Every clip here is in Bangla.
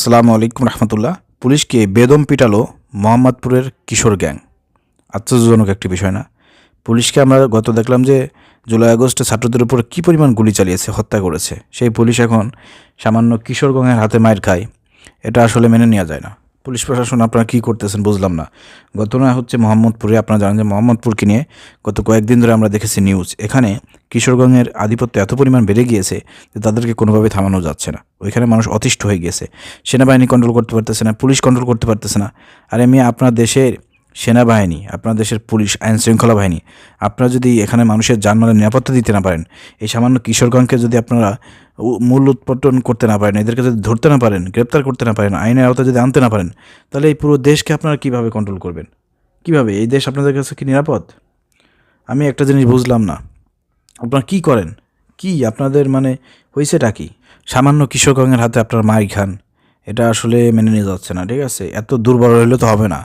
আসসালামু আলাইকুম রহমতুল্লাহ। পুলিশকে বেদম পিটালো মোহাম্মদপুরের কিশোর গ্যাং? আশ্চর্যজনক একটি বিষয় না। পুলিশকে আমরা গত দেখলাম যে জুলাই আগস্টে ছাত্রদের উপর কী পরিমাণ গুলি চালিয়েছে, হত্যা করেছে। সেই পুলিশ এখন সামান্য কিশোর গ্যাংয়ের হাতে মায়ের খায়। এটা আসলে মেনে নেওয়া যায় না। পুলিশ প্রশাসন আপনারা কী করতেছেন বুঝলাম না। ঘটনা হচ্ছে মোহাম্মদপুরে, আপনারা জানেন যে মোহাম্মদপুরকে নিয়ে গত কয়েকদিন ধরে আমরা দেখেছি নিউজ এখানে কিশোরগঞ্জের আধিপত্য এত পরিমাণ বেড়ে গিয়েছে যে তাদেরকে কোনোভাবে থামানো যাচ্ছে না। ওইখানে মানুষ অতিষ্ঠ হয়ে গিয়েছে সেনাবাহিনী কন্ট্রোল করতে পারতেছে না, পুলিশ কন্ট্রোল করতে পারতেছে না। আর এমনি আপনার দেশের সেনাবাহিনী, আপনার দেশের পুলিশ, আইন শৃঙ্খলা বাহিনী, আপনারা যদি এখানে মানুষের জানমালের নিরাপত্তা দিতে না পারেন, এই সামান্য কিশোরগঞ্জকে যদি আপনারা মূল উৎপাদন করতে না পারেন, এদেরকে যদি ধরতে না পারেন, গ্রেপ্তার করতে না পারেন, আইনের আওতায় যদি আনতে না পারেন, তাহলে এই পুরো দেশকে আপনারা কীভাবে কন্ট্রোল করবেন? কীভাবে? এই দেশ আপনাদের কাছে কি নিরাপদ? আমি একটা জিনিস বুঝলাম না। আপনারা কি করেন? কি? আপনাদের মানে হয়েছেটা কি? সামান্য কিশোরগঞ্জের হাতে আপনার মাই খান। এটা আসলে মেনে নিয়ে যাচ্ছে না, ঠিক আছে? এত দুর্বল হলে তো হবে না।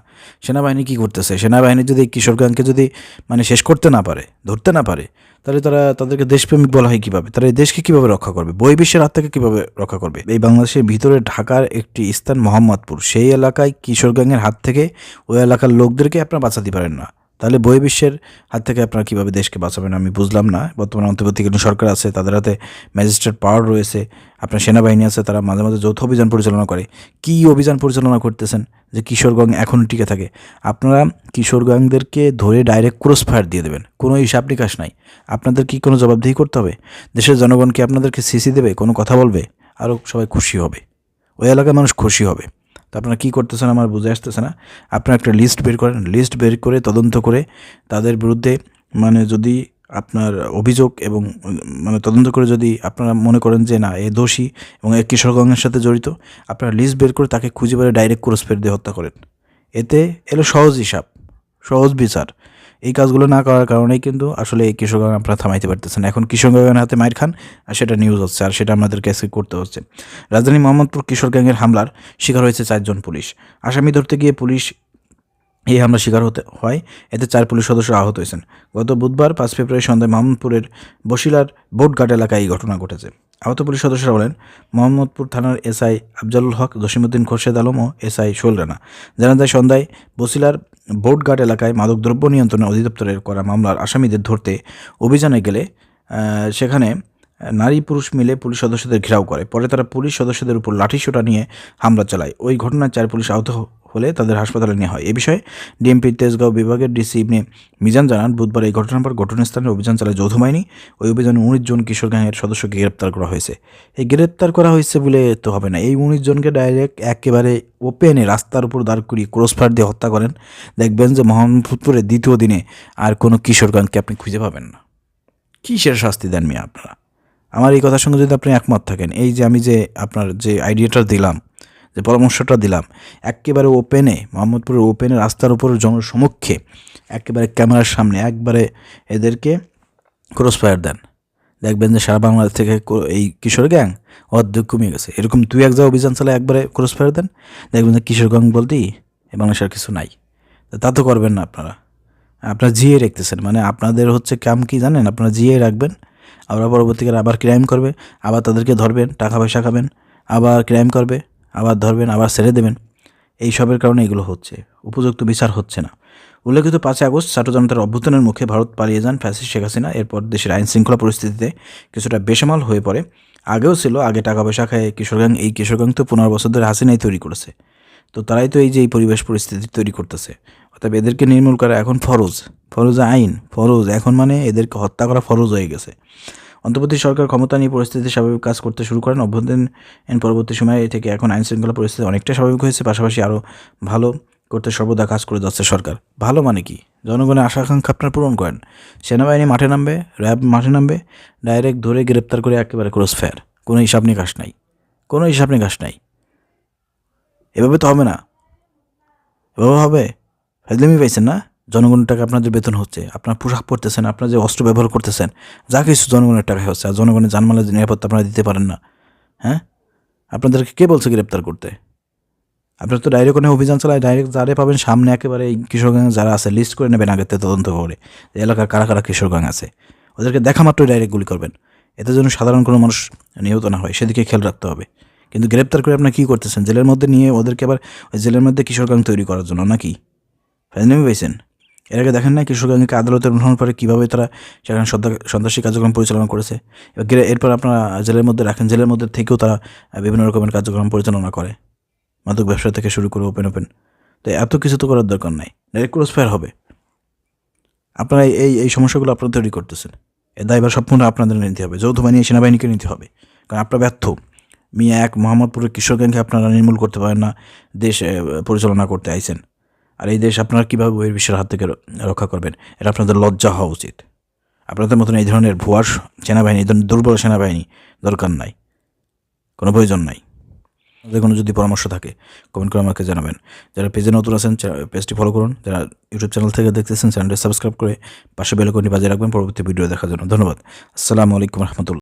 সেনাবাহিনী কি করতেছে? সেনাবাহিনী যদি কিশোরগঞ্জকে যদি মানে শেষ করতে না পারে, ধরতে না পারে, তাহলে তারা তাদেরকে দেশপ্রেমিক বলা হয় কীভাবে? তারা এই দেশকে কীভাবে রক্ষা করবে? বহির্বিশ্বের হাত থেকে কীভাবে রক্ষা করবে? এই বাংলাদেশের ভিতরে ঢাকার একটি স্থান মোহাম্মদপুর। সেই এলাকায় কিশোরগঞ্জের হাত থেকে ওই এলাকার লোকদেরকে আপনারা বাঁচাতে পারেন না। তাহলে বহির্বিশ্বের হাত থেকে আপনারা কীভাবে দেশকে বাঁচাবেন আমি বুঝলাম না। বর্তমানে অন্তর্বর্তীকালীন সরকার আছে, তাদের হাতে ম্যাজিস্ট্রেট পাওয়ার রয়েছে, আপনার সেনাবাহিনী আছে, তারা মাঝে মাঝে যৌথ অভিযান পরিচালনা করে। কী অভিযান পরিচালনা করতেছেন? যে কিশোরগঞ্জ এখন টিকে থাকে। আপনারা কিশোরগঞ্জদেরকে ধরে ডাইরেক্ট ক্রস ফায়ার দিয়ে দেবেন, কোনো হিসাব নিকাশ নাই। আপনাদের কি কোনো জবাবদিহি করতে হবে? দেশের জনগণকে আপনাদেরকে সিসি দেবে, কোনো কথা বলবে? আরও সবাই খুশি হবে। ওই এলাকার মানুষ খুশি হবে। আপনারা কী করতেছেন আমার বুঝে আসতেছে না। আপনারা একটা লিস্ট বের করেন। লিস্ট বের করে, তদন্ত করে তাদের বিরুদ্ধে মানে যদি আপনার অভিযোগ এবং মানে তদন্ত করে যদি আপনারা মনে করেন যে না, এ দোষী এবং এ কিশোরগঞ্জের সাথে জড়িত, আপনারা লিস্ট বের করে তাকে খুঁজে বেড়ে ডাইরেক্ট ক্রস ফের দিয়ে হত্যা করেন। এতে এলো সহজ হিসাব, সহজ বিচার। এই কাজগুলো না করার কারণেই কিন্তু আসলে এই কিশোরগঞ্জ আপনারা থামাইতে পারতেছেন। এখন কিশোরগঞ্জের হাতে মায়ের খান আর সেটা নিউজ হচ্ছে আর সেটা আমাদেরকে আজকে করতে হচ্ছে। রাজধানী মোহাম্মদপুর কিশোর গ্যাংয়ের হামলার শিকার হয়েছে চারজন পুলিশ। আসামি ধরতে গিয়ে পুলিশ এই হামলার শিকার হতে হয়। এতে চার পুলিশ সদস্য আহত হয়েছেন। গত বুধবার পাঁচ ফেব্রুয়ারি সন্ধ্যায় মোহাম্মদপুরের বসিলার বোটঘাট এলাকায় এই ঘটনা ঘটেছে। আহত পুলিশ সদস্যরা বলেন, মোহাম্মদপুর থানার এসআই আফজালুল হক জসিমুদ্দিন খোরশেদ আলম ও এসআই শোল রানা। জানা যায় সন্ধ্যায় বসিলার বোটঘাট এলাকায় মাদকদ্রব্য নিয়ন্ত্রণ অধিদপ্তরের করা মামলার আসামিদের ধরতে অভিযানে গেলে সেখানে নারী পুরুষ মিলে পুলিশ সদস্যদের ঘেরাও করে। পরে তারা পুলিশ সদস্যদের উপর লাঠিসোটা নিয়ে হামলা চালায়। ওই ঘটনায় চার পুলিশ আহত হলে তাদের হাসপাতালে নেওয়া হয়। এ বিষয়ে ডিএমপি তেজগাঁও বিভাগের ডিসি ইবনে মিজান জানান, বুধবার এই ঘটনার পর ঘটনাস্থানে অভিযান চালায় যৌথ বাহিনী। ওই অভিযানে উনিশ জন কিশোর গ্যাংয়ের সদস্যকে গ্রেপ্তার করা হয়েছে। এই গ্রেপ্তার করা হয়েছে বলে তো হবে না। এই উনিশ জনকে ডাইরেক্ট একেবারে ওপেনে রাস্তার উপর দাঁড় করিয়ে ক্রসফায়ার দিয়ে হত্যা করেন। দেখবেন যে মোহাম্মদপুরের দ্বিতীয় দিনে আর কোনো কিশোর গ্যাংকে আপনি খুঁজে পাবেন না। কিসের শাস্তি দেন মিয়া আপনারা? আমার এই কথার সঙ্গে যদি আপনি একমত থাকেন, এই যে আমি যে আপনার যে আইডিয়াটা দিলাম যে পরামর্শটা দিলাম, একেবারে ওপেনে মোহাম্মদপুরের ওপেনে রাস্তার উপর জনসমক্ষে, একেবারে ক্যামেরার সামনে, একবারে এদেরকে ক্রস ফায়ার দেন। দেখবেন যে সারা বাংলাদেশ থেকে এই কিশোর গ্যাং অর্ধেক কমে গেছে। এরকম দুই এক জায়গা অভিযান চালায় একবারে ক্রস ফায়ার দেন। দেখবেন যে কিশোর গ্যাং বলতেই বাংলাদেশের কিছু নাই। তা তা করবেন না আপনারা। আপনারা জিয়ে রাখতেছেন মানে আপনাদের হচ্ছে কাম কি জানেন? আপনারা জিয়ে রাখবেন, আবার পরবর্তীকালে আবার ক্রাইম করবে, আবার তাদেরকে ধরবেন, টাকা পয়সা খাবেন, আবার ক্রাইম করবে। আবার ধরবেন, আবার ছেড়ে দেবেন। এই সবের কারণে এগুলো হচ্ছে। উপযুক্ত বিচার হচ্ছে না। উল্লেখিত পাঁচই আগস্ট ছাত্র জনতার অভ্যুত্থানের মুখে ভারত পালিয়ে যান ফ্যাসিস্ট শেখ হাসিনা। এরপর দেশের আইন শৃঙ্খলা পরিস্থিতিতে কিছুটা বেসামাল হয়ে পড়ে। আগেও ছিল, আগে টাকা পয়সা খায় কিশোরগঞ্জ এই কিশোরগঞ্জ তো পনেরো বছর ধরে হাসিনাই তৈরি করেছে। তো তারাই তো এই যে এই পরিবেশ পরিস্থিতি তৈরি করতেছে। অর্থাৎ এদেরকে নির্মূল করা এখন ফরজ। ফরজ আইন, ফরজ। এখন মানে এদেরকে হত্যা করা ফরজ হয়ে গেছে। অন্তর্বর্তী সরকার ক্ষমতা নিয়ে পরিস্থিতি স্বাভাবিক কাজ করতে শুরু করেন। অভ্যন্তরীণ পরবর্তী সময়ে থেকে এখন আইন শৃঙ্খলা পরিস্থিতি অনেকটা স্বাভাবিক হয়েছে, পাশাপাশি আরও ভালো করতে সর্বদা কাজ করে যাচ্ছে সরকার। ভালো মানে কি? জনগণের আশা আকাঙ্ক্ষা আপনার পূরণ করেন। সেনাবাহিনী মাঠে নামবে, র্যাব মাঠে নামবে, ডাইরেক্ট ধরে গ্রেপ্তার করে একেবারে ক্রস ফায়ার। কোনো হিসাব নিকাশ নাই। কোনো হিসাব নিকাশ নাই। এভাবে তো হবে না। এভাবে হবে? ফাজলামি পাইছেন না? জনগণের টাকা আপনাদের বেতন হচ্ছে, আপনার পোশাক পরতেছেন, আপনার যে অস্ত্র ব্যবহার করতেছেন, যা কিছু জনগণের টাকায় হচ্ছে, আর জনগণের জানমালের নিরাপত্তা আপনারা দিতে পারেন না। হ্যাঁ? আপনাদেরকে কে বলছে গ্রেপ্তার করতে? আপনার তো ডাইরেক্ট কোনো অভিযান চালায় ডাইরেক্ট যারে পাবেন সামনে একেবারে কিশোরগঞ্জ যারা আছে লিস্ট করে নেবেন আগের তদন্ত করে এলাকার কারা কারা কিশোরগঞ্জ আছে। ওদেরকে দেখা মাত্রই ডাইরেক্ট গুলি করবেন। এতে যেন সাধারণ কোনো মানুষ নিহত না হয়, সেদিকে খেয়াল রাখতে হবে। কিন্তু গ্রেপ্তার করে আপনার কী করতেছেন? জেলের মধ্যে নিয়ে ওদেরকে আবার, ওই জেলের মধ্যে কিশোরগাং তৈরি করার জন্য নাকি? ফাইজলামি পাইছেন? এর আগে দেখেন না কিশোরগঞ্জকে আদালতের অনুসরণ করে কীভাবে তারা সেখানে সন্ত্রা- সন্ত্রাসী কার্যক্রম পরিচালনা করেছে? এবার এরপর আপনারা জেলের মধ্যে রাখেন, জেলের মধ্যে থেকেও তারা বিভিন্ন রকমের কার্যক্রম পরিচালনা করে। মাদক ব্যবসা থেকে শুরু করে ওপেন ওপেন তো এত কিছু তো করার দরকার নাই। ডাইরেক্ট ক্রস ফায়ার হবে। আপনারা এই- এই সমস্যাগুলো আপনারা তৈরি করতেছেন। এ দায়ভার সম্পূর্ণ আপনাদের নিতে হবে। যৌথ বাহিনী, সেনাবাহিনীকে নিতে হবে। কারণ আপনারা ব্যর্থ। মিয়া এক মোহাম্মদপুরের কিশোর গ্যাংকে আপনারা নির্মূল করতে পারেন না। দেশ পরিচালনা করতে আইছেন। আর এই দেশ আপনারা কীভাবে বহির্বিশ্বের হাত থেকে রক্ষা করবেন? এটা আপনাদের লজ্জা হওয়া উচিত। আপনাদের মতন এই ধরনের ভুয়া স- সেনাবাহিনী, এই ধরনের দুর্বল সেনাবাহিনী দরকার নাই। কোনো প্রয়োজন নাই। আপনাদের কোনো যদি পরামর্শ থাকে কমেন্ট করে আমাকে জানাবেন। যারা পেজে নতুন আছেন পেজটি ফলো করুন। যারা ইউটিউব চ্যানেল থেকে দেখতেছেন চ্যানেলটি সাবস্ক্রাইব করে পাশে বেলকনি বাজিয়ে রাখবেন। পরবর্তী ভিডিও দেখার জন্য ধন্যবাদ। আসসালামু আলাইকুম রহমতুল্লাহ।